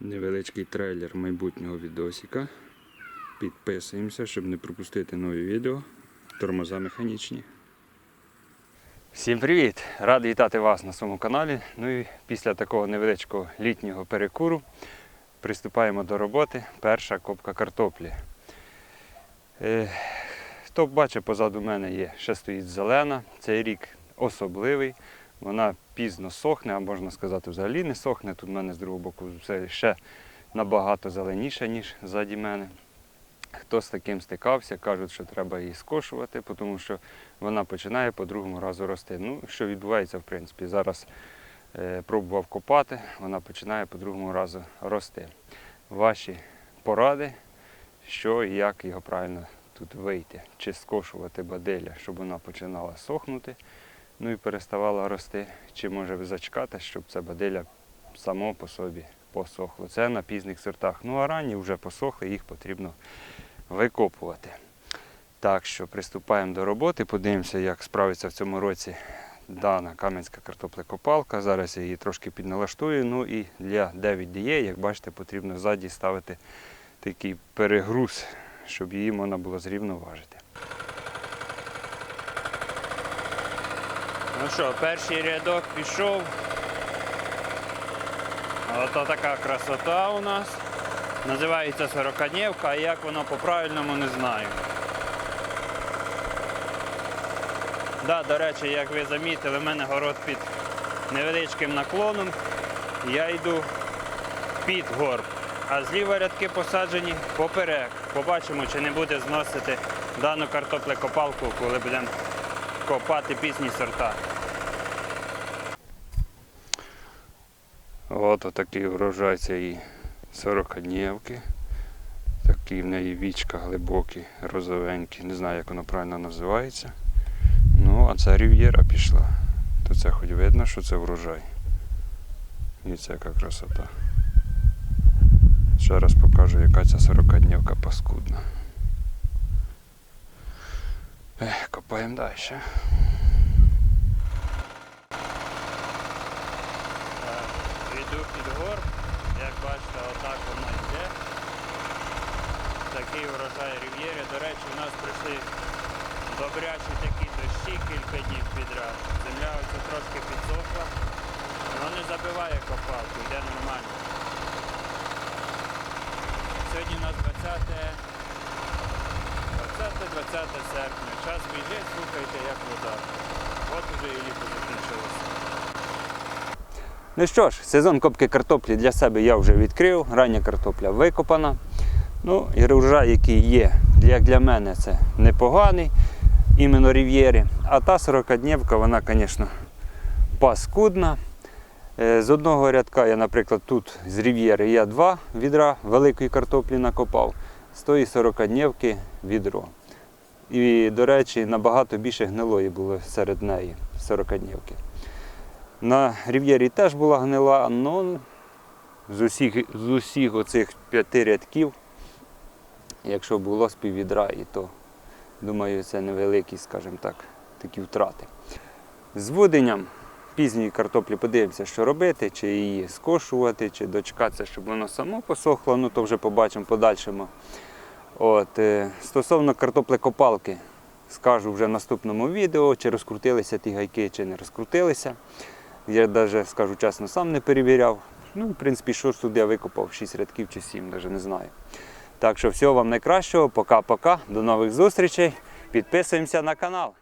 невеличкий трейлер майбутнього відосика. Підписуємося, щоб не пропустити нові відео. Тормоза механічні. Всім привіт! Радий вітати вас на своєму каналі. Ну і після такого невеличкого літнього перекуру приступаємо до роботи. Перша копка картоплі. Е, Хто бачить, позаду мене є, ще стоїть зелена. Цей рік особливий. Вона пізно сохне, а можна сказати, взагалі не сохне. Тут в мене з другого боку все ще набагато зеленіше, ніж ззаді мене. Хто з таким стикався, кажуть, що треба її скошувати, тому що вона починає по другому разу рости. Ну, що відбувається, в принципі, зараз е, пробував копати, вона починає по другому разу рости. Ваші поради, що і як його правильно тут вийти, чи скошувати баделя, щоб вона починала сохнути, ну і переставала рости, чи може зачекати, щоб це баделя само по собі посохло. Це на пізніх сортах. Ну а ранні вже посохли, їх потрібно викопувати. Так що приступаємо до роботи, подивимося, як справиться в цьому році дана кам'янська картоплекопалка. Зараз я її трошки підналаштую. Ну і для 9DE, як бачите, потрібно ззаді ставити такий перегруз, щоб її можна було зрівноважити. Ну що, перший рядок пішов. Ото така красота у нас. Називається сороканівка, а як воно по-правильному не знаю. Да, до речі, як ви замітили, в мене город під невеличким наклоном. Я йду під горб, а зліва рядки посаджені поперек. Побачимо, чи не буде зносити дану картоплекопалку, коли будемо копати пісні сорта. От такий врожай цієї сорокаднівки. Такі в неї вічка глибокі, розовенькі. Не знаю, як воно правильно називається. Ну, а це рів'єра пішла. То це хоч видно, що це врожай. І це яка красота. Ще раз покажу, яка ця сорокаднівка паскудна. Ех, копаємо далі. Йду під гор, як бачите, отак воно йде. Такий урожай рів'єри. До речі, у нас прийшли добрячі такі дощі кілька днів підряд. Земля оце трошки підсохла. Воно не забиває копалку, йде нормально. Сьогодні у нас 20 20-20 серпня. Час біжить, слухайте, як вода. От уже і літо закінчилося. Ну що ж, сезон копки картоплі для себе я вже відкрив. Рання картопля викопана. Ну, і врожай, який є, як для мене, це непоганий, іменно рів'єрі. А та 40-днівка, вона, звісно, паскудна. Е, З одного рядка я, наприклад, тут з рів'єри я два відра великої картоплі накопав, з тої 40-днівки відро. І, до речі, набагато більше гнилої було серед неї 40-днівки. На рів'єрі теж була гнила, але з усіх, з усіх оцих п'яти рядків, якщо було з піввідра, і то, думаю, це невеликі, скажімо так, такі втрати. З буденням пізньої картоплі подивимося, що робити, чи її скошувати, чи дочекатися, щоб воно само посохло, ну то вже побачимо в подальшому. От, е, стосовно картоплекопалки, скажу вже в наступному відео, чи розкрутилися ті гайки, чи не розкрутилися. Я навіть, скажу чесно, сам не перевіряв. Ну, в принципі, що ж я викопав 6 рядків чи 7, навіть не знаю. Так що всього вам найкращого, пока-пока, до нових зустрічей. Підписуємося на канал.